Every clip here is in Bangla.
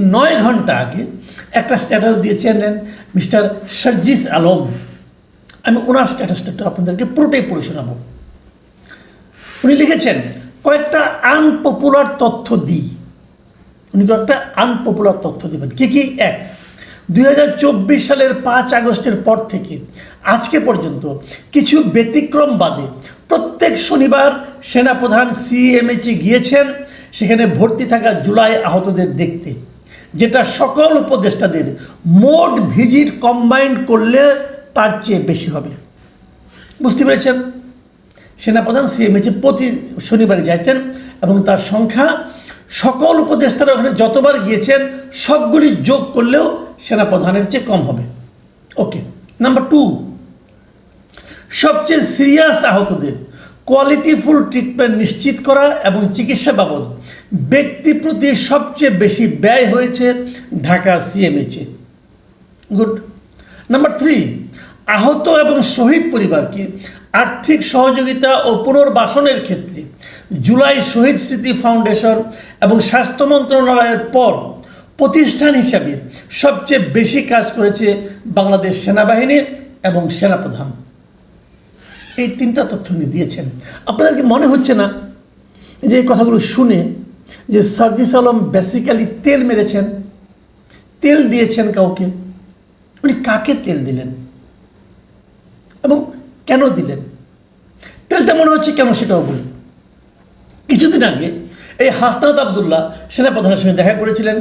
নয় ঘণ্টা আগে একটা স্ট্যাটাস দিয়েছেন মিস্টার সার্জিস আলম আমি ওনার স্ট্যাটাসটা আপনাদেরকে পুরোটাই পড়ে শোনাবো। উনি লিখেছেন, কয়েকটা আনপপুলার তথ্য দিই। উনি কয়েকটা আনপপুলার তথ্য দেবেন। কি কি? এক, দুই সালের পাঁচ আগস্টের পর থেকে আজকে পর্যন্ত কিছু ব্যতিক্রম বাদে প্রত্যেক শনিবার সেনাপ্রধান সিএমএচে গিয়েছেন। সেখানে ভর্তি থাকা জুলাই আহতদের দেখতে। যেটা সকল উপদেষ্টাদের মোট ভিজিট কম্বাইন্ড করলে তার চেয়ে বেশি হবে। বুঝতে পেরেছেন? সেনাপ্রধান সিএমএচে প্রতি শনিবারে যাইতেন এবং তার সংখ্যা, সকল উপদেষ্টারা ওখানে যতবার গিয়েছেন, সবগুলি যোগ করলেও সেনাপ্রধানের চেয়ে কম হবে। ওকে নাম্বার টু সবচেয়ে সিরিয়াস আহতদের কোয়ালিটিফুল ট্রিটমেন্ট নিশ্চিত করা এবং চিকিৎসা বাবদ ব্যক্তি প্রতি সবচেয়ে বেশি ব্যয় হয়েছে ঢাকা সিএমএচে গুড নাম্বার থ্রি আহত এবং শহীদ পরিবারকে আর্থিক সহযোগিতা ও পুনর্বাসনের ক্ষেত্রে জুলাই শহীদ স্মৃতি ফাউন্ডেশন এবং স্বাস্থ্য মন্ত্রণালয়ের পর প্রতিষ্ঠান হিসাবে সবচেয়ে বেশি কাজ করেছে বাংলাদেশ সেনাবাহিনী এবং সেনাপ্রধান। এই তিনটা তথ্য উনি দিয়েছেন। আপনাদের কি মনে হচ্ছে না যে এই কথাগুলো শুনে যে সার্জিস আলম বেসিক্যালি তেল মেরেছেন, তেল দিয়েছেন কাউকে? উনি কাকে তেল দিলেন? এবং কেন দিলেন? তেলটা মনে হচ্ছে কেন সেটাও বলি। কিছুদিন আগে এই হাসনাত আবদুল্লাহ সেনাপ্রধানের সঙ্গে দেখা করেছিলেন,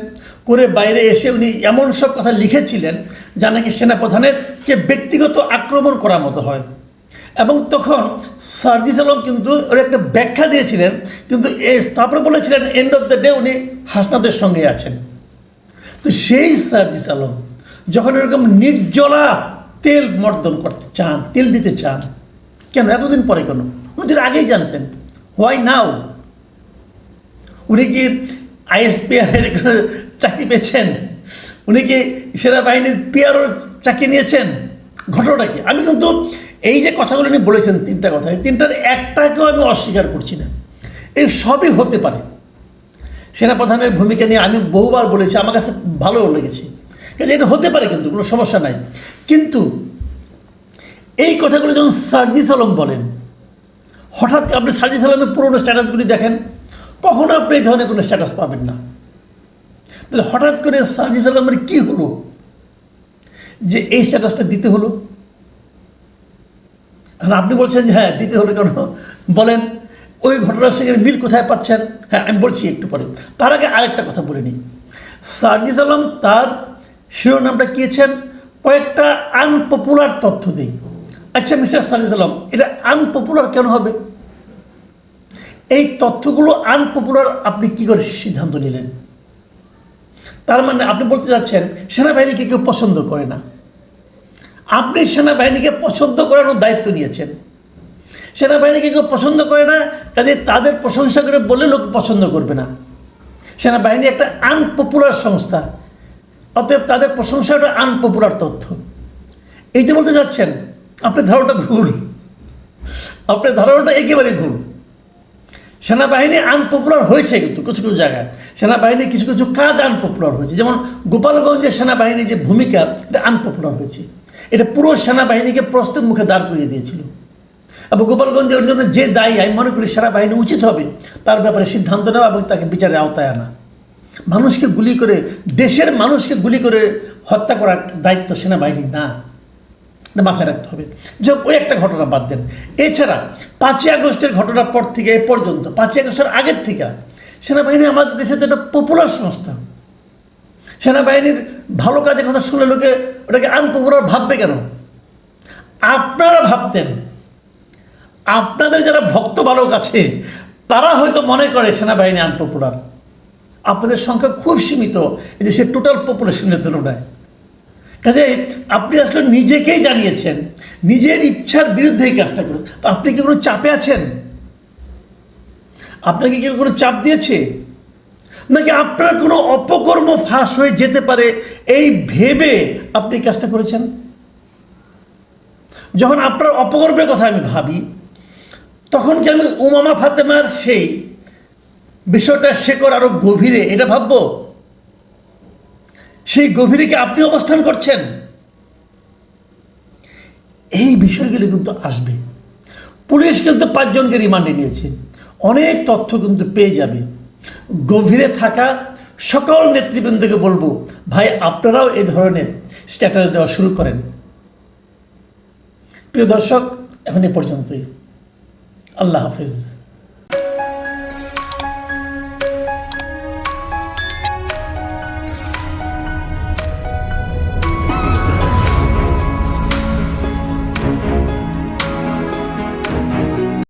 করে বাইরে এসে উনি এমন সব কথা লিখেছিলেন যা নাকি সেনাপ্রধানের কে ব্যক্তিগত আক্রমণ করার মতো হয়। এবং তখন সার্জিস আলম কিন্তু ওর একটা ব্যাখ্যা দিয়েছিলেন, কিন্তু তারপরে বলেছিলেন এন্ড অফ দ্য ডে উনি হাসনাদের সঙ্গে আছেন। তো সেই সার্জিস আলম যখন এরকম নির্জলা তেল মর্দন করতে চান, তেল দিতে চান, কেন? এতদিন পরে কেন? উনি আগেই জানতেন। হোয়াই নাও উনি কি আইএসপিআর চাকরি পেয়েছেন? উনি কি সেনাবাহিনীর পিআরও চাকরি নিয়েছেন? ঘটনাটা কি? আমি কিন্তু এই যে কথাগুলো উনি বলেছেন তিনটা কথা, এই তিনটার একটাকেও আমি অস্বীকার করছি না। এই সবই হতে পারে। সেনাপ্রধানের ভূমিকা নিয়ে আমি বহুবার বলেছি, আমার কাছে ভালো লেগেছে। কাজে এটা হতে পারে কিন্তু, কোনো সমস্যা নাই। কিন্তু এই কথাগুলো যখন সার্জিস আলম বলেন, হঠাৎ আপনি সার্জিস আলমের পুরোনো স্ট্যাটাসগুলি দেখেন, কখনো আপনি এই ধরনের কোনো স্ট্যাটাস পাবেন না। তাহলে হঠাৎ করে সার্জিস আলমের কী হলো? যে এই স্ট্যাটাসটা দিতে হলো? আপনি বলছেন যে হ্যাঁ দিতে হলো কেন? বলেন, ওই ঘটনার সঙ্গে মিল কোথায় পাচ্ছেন? হ্যাঁ আমি বলছি একটু পরে। তার আগে আরেকটা কথা বলে নিই। সার্জিস আলম তার শিরোনামটা কিয়েছেন কয়েকটা আনপপুলার তথ্য দিই। আচ্ছা মিস্টার সার্জিস আলম, এটা আনপপুলার কেন হবে? এই তথ্যগুলো আনপপুলার আপনি কি করে সিদ্ধান্ত নিলেন? তার মানে আপনি বলতে যাচ্ছেন সেনাবাহিনীকে কেউ পছন্দ করে না। আপনি সেনাবাহিনীকে পছন্দ করানোর দায়িত্ব নিয়েছেন। সেনাবাহিনীকে কেউ পছন্দ করে না কাজে তাদের প্রশংসা করে বলে লোক পছন্দ করবে না। সেনাবাহিনী একটা আনপপুলার সংস্থা, অতএব তাদের প্রশংসা একটা আনপপুলার তথ্য। এইটা বলতে যাচ্ছেন, আপনার ধারণাটা ভুল। আপনার ধারণাটা একেবারে ভুল। সেনাবাহিনী আনপপুলার হয়েছে কিন্তু কিছু কিছু জায়গায়। সেনাবাহিনী কিছু কিছু কাজ আনপপুলার হয়েছে। যেমন গোপালগঞ্জের সেনাবাহিনীর যে ভূমিকা, এটা আনপপুলার হয়েছে। এটা পুরো সেনাবাহিনীকে প্রস্তুত মুখে দাঁড় করিয়ে দিয়েছিল। এবং গোপালগঞ্জে ওর জন্য যে দায়ী, আমি মনে করি সেনাবাহিনী উচিত হবে, তার ব্যাপারে সিদ্ধান্ত নেওয়া এবং তাকে বিচারের আওতায় আনা। মানুষকে গুলি করে, দেশের মানুষকে গুলি করে হত্যা করার দায়িত্ব সেনাবাহিনীর না। মাথায় রাখতে হবে। যে ওই একটা ঘটনা বাদ দেন। এছাড়া পাঁচই আগস্টের ঘটনার পর থেকে এ পর্যন্ত, পাঁচই আগস্টের আগের থেকে সেনাবাহিনী আমাদের দেশে তো একটা পপুলার সংস্থা, সেনাবাহিনীর ভালো কাজের কথা শুনলে লোকে ওটাকে আনপপুলার ভাববে কেন? আপনারা ভাবতেন, আপনাদের যারা ভক্ত বালক আছে, তারা হয়তো মনে করে সেনাবাহিনী আনপপুলার আপনাদের সংখ্যা খুব সীমিত, এই সে টোটাল পপুলেশনের তুলনায়। কাজে আপনি আসলে নিজেকেই জানিয়েছেন, নিজের ইচ্ছার বিরুদ্ধে এই কাজটা করুন। আপনি কি কোনো চাপে আছেন? আপনাকে কেউ কোনো চাপ দিয়েছে? নাকি আপনার কোনো অপকর্ম ফাঁস হয়ে যেতে পারে এই ভেবে আপনি কাজটা করেছেন? যখন আপনার অপকর্মের কথা আমি ভাবি, তখন কি আমি উমামা ফাতেমার সেই বিষয়টা শেকর আরও গভীরে এটা ভাববো? সেই গভীরে কি আপনি অবস্থান করছেন। এই বিষয়গুলো কিন্তু আসবে। পুলিশ কিন্তু পাঁচজনকে রিমান্ডে নিয়েছে। অনেক তথ্য কিন্তু পেয়ে যাবে। গভীরে থাকা সকল নেতৃবৃন্দকে বলব, ভাই, আপনারাও এই ধরনের স্ট্যাটাস দেওয়া শুরু করেন। প্রিয় দর্শক, এখন এ পর্যন্তই। আল্লাহ হাফিজ।